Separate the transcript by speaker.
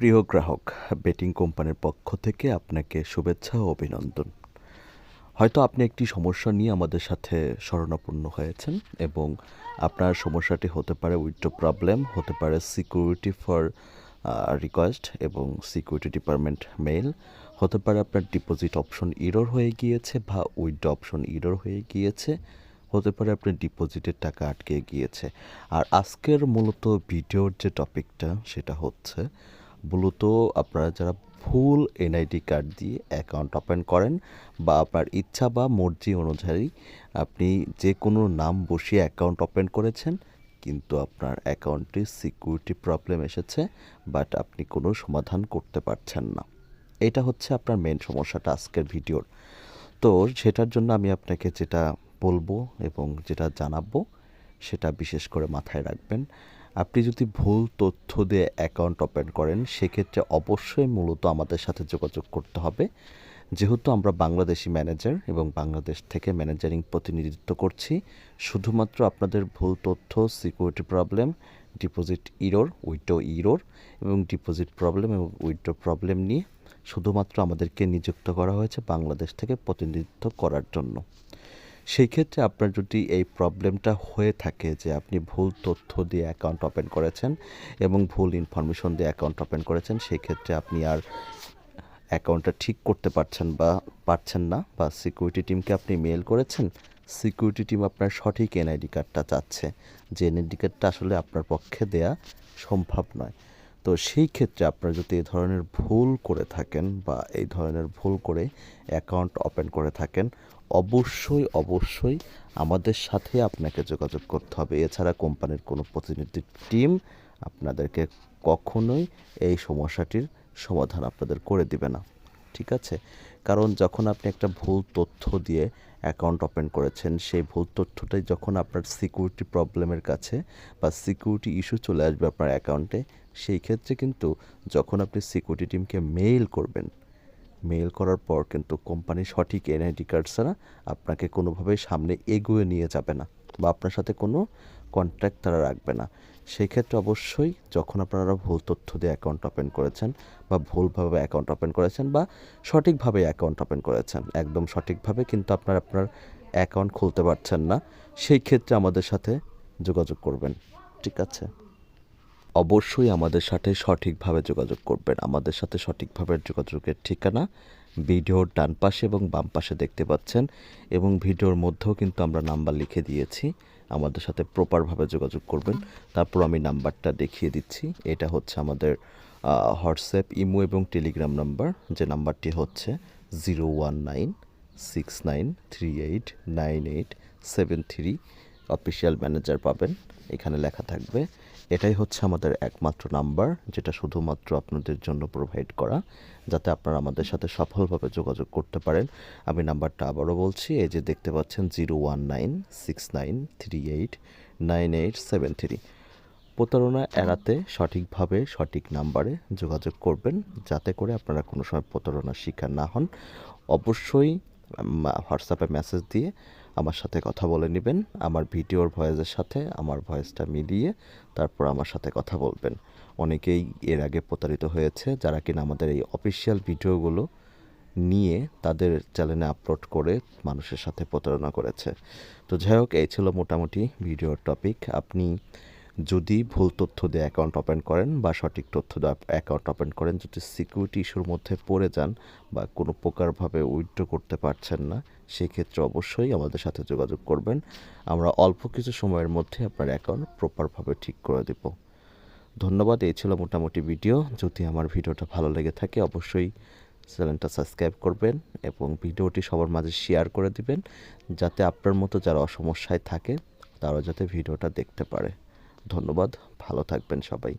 Speaker 1: প্রিয় গ্রাহক বেটিং কোম্পানির পক্ষ থেকে আপনাকে শুভেচ্ছা ও অভিনন্দন। হয়তো আপনি একটি সমস্যা নিয়ে আমাদের সাথে শরণাপন্ন হয়েছেন এবং আপনার সমস্যাটি হতে পারে উইথড্র প্রবলেম হতে পারে সিকিউরিটি ফর রিকোয়েস্ট এবং সিকিউরিটি ডিপার্টমেন্ট মেল হতে পারে আপনার ডিপোজিট অপশন ইরর হয়ে গিয়েছে বা উইথড্র অপশন ইরর হয়ে গিয়েছে, হতে পারে আপনার ডিপোজিটের টাকা আটকে গিয়েছে। আর আজকের মূলত ভিডিওর যে টপিকটা সেটা হচ্ছে মূলত আপনারা যারা ভুল এনআইডি কার্ড দিয়ে অ্যাকাউন্ট ওপেন করেন বা আপনার ইচ্ছা বা মর্জি অনুযায়ী আপনি যে কোনো নাম বসিয়ে অ্যাকাউন্ট ওপেন করেছেন, কিন্তু আপনার অ্যাকাউন্টে সিকিউরিটি প্রবলেম এসেছে বাট আপনি কোনো সমাধান করতে পারছেন না। এটা হচ্ছে আপনার মেন সমস্যাটা আজকের ভিডিওর। তো সেটার জন্য আমি আপনাকে যেটা বলব এবং যেটা জানাব, সেটা বিশেষ করে মাথায় রাখবেন। আপনি যদি ভুল তথ্য দিয়ে অ্যাকাউন্ট ওপেন করেন, সেক্ষেত্রে অবশ্যই মূলত আমাদের সাথে যোগাযোগ করতে হবে। যেহেতু আমরা বাংলাদেশি ম্যানেজার এবং বাংলাদেশ থেকে ম্যানেজারিং প্রতিনিধিত্ব করছি, শুধুমাত্র আপনাদের ভুল তথ্য security problem deposit error withdraw error এবং ডিপোজিট প্রবলেম এবং উইডো প্রবলেম নিয়ে শুধুমাত্র আমাদেরকে নিযুক্ত করা হয়েছে বাংলাদেশ থেকে প্রতিনিধিত্ব করার জন্য। সেই ক্ষেত্রে আপনার যদি এই প্রবলেমটা হয়ে থাকে যে আপনি ভুল তথ্য দিয়ে অ্যাকাউন্ট ওপেন করেছেন এবং ভুল ইনফরমেশন দিয়ে অ্যাকাউন্ট ওপেন করেছেন, সেই ক্ষেত্রে আপনি আর অ্যাকাউন্টটা ঠিক করতে পারছেন বা পারছেন না বা সিকিউরিটি টিমকে আপনি মেল করেছেন সিকিউরিটি টিম আপনার সঠিক এনআইডি কার্ডটা চাচ্ছে। যে এনআইডি কার্ডটা আসলে আপনার পক্ষে দেয়া সম্ভব নয়। তো সেই ক্ষেত্রে আপনারা যদি এই ধরনের ভুল করে থাকেন বা এই ধরনের ভুল করে অ্যাকাউন্ট ওপেন করে থাকেন, অবশ্যই অবশ্যই আমাদের সাথে আপনাকে যোগাযোগ করতে হবে। এছাড়া কোম্পানির কোনো প্রতিনিধি টিম আপনাদেরকে কখনোই এই সমস্যাটির সমাধান আপনাদের করে দিবে না। ঠিক আছে? কারণ যখন আপনি একটা ভুল তথ্য দিয়ে অ্যাকাউন্ট ওপেন করেছেন, সেই ভুল তথ্যটাই যখন আপনার সিকিউরিটি প্রবলেমের কাছে বা সিকিউরিটি ইস্যু চলে আসবে আপনার অ্যাকাউন্টে, সেই ক্ষেত্রে কিন্তু যখন আপনি সিকিউরিটি টিমকে মেইল করবেন, মেইল করার পর কিন্তু কোম্পানি সঠিক এনআইডি কার্ড ছাড়া আপনাকে কোনোভাবেই সামনে এগিয়ে নিয়ে যাবে না। বা আপনার সাথে কোনো কন্ট্যাক্ট তারা রাখবে না। সেই ক্ষেত্রে অবশ্যই যখন আপনারা ভুল তথ্য দিয়ে অ্যাকাউন্ট ওপেন করেছেন বা ভুলভাবে অ্যাকাউন্ট ওপেন করেছেন বা সঠিকভাবে অ্যাকাউন্ট ওপেন করেছেন, একদম সঠিকভাবে কিন্তু আপনার আপনার অ্যাকাউন্ট খুলতে পারছেন না, সেই ক্ষেত্রে আমাদের সাথে যোগাযোগ করবেন, ঠিক আছে? অবশ্যই আমাদের সাথে সঠিকভাবে যোগাযোগ করবেন, আমাদের সাথে সঠিকভাবে যোগাযোগের ঠিকানা ভিডিওর ডান পাশে এবং বাম পাশে দেখতে পাচ্ছেন এবং ভিডিওর মধ্যেও কিন্তু আমরা নাম্বার লিখে দিয়েছি। আমাদের সাথে প্রপারভাবে যোগাযোগ করবেন। তারপর আমি নাম্বারটা দেখিয়ে দিচ্ছি। এটা হচ্ছে আমাদের হোয়াটসঅ্যাপ, ইমো এবং টেলিগ্রাম নাম্বার। যে নাম্বারটি হচ্ছে zero one nine six nine three eight nine eight seven three. Official manager পাবেন। এখানে লেখা থাকবে, এটাই হচ্ছে আমাদের একমাত্র নাম্বার, যেটা শুধুমাত্র আপনাদের জন্য প্রোভাইড করা, যাতে আপনারা আমাদের সাথে সফলভাবে যোগাযোগ করতে পারেন। আমি নাম্বারটা আবারও বলছি, এই যে দেখতে পাচ্ছেন, zero one nine, six nine, three eight, nine eight, seven three. প্রতারণা এড়াতে সঠিকভাবে সঠিক নাম্বারে যোগাযোগ করবেন, যাতে করে আপনারা কোনো সময় প্রতারণার শিকার না হন। অবশ্যই হোয়াটসঅ্যাপে মেসেজ দিয়ে আমার সাথে কথা বলে নেবেন, আমার ভিডিওর ভয়েসের সাথে আমার ভয়েসটা মিলিয়ে তারপর আমার সাথে কথা বলবেন। অনেকেই এর আগে প্রতারিত হয়েছে, যারা কিনা আমাদের এই অফিসিয়াল ভিডিওগুলো নিয়ে তাদের চ্যানেলে আপলোড করে মানুষের সাথে প্রতারণা করেছে। তো যাই হোক, এই ছিল মোটামুটি ভিডিওর টপিক আপনি যদি ভুল তথ্য দিয়ে অ্যাকাউন্ট ওপেন করেন বা সঠিক তথ্য দিয়ে অ্যাকাউন্ট ওপেন করেন, যদি সিকিউরিটি ইস্যুর মধ্যে পড়ে যান বা কোনো প্রকারভাবে উইথড্র করতে পারছেন না সেক্ষেত্রে অবশ্যই আমাদের সাথে যোগাযোগ করবেন। আমরা অল্প কিছু সময়ের মধ্যে আপনার অ্যাকাউন্ট প্রপারভাবে ঠিক করে দেব। ধন্যবাদ, এই ছিল মোটামুটি ভিডিও যদি আমার ভিডিওটা ভালো লেগে থাকে, অবশ্যই চ্যানেলটা সাবস্ক্রাইব করবেন এবং ভিডিওটি সবার মাঝে শেয়ার করে দিবেন, যাতে আপনার মতো যারা অসমস্যায় থাকে তারা যাতে ভিডিওটা দেখতে পারে। ধন্যবাদ, ভালো থাকবেন সবাই।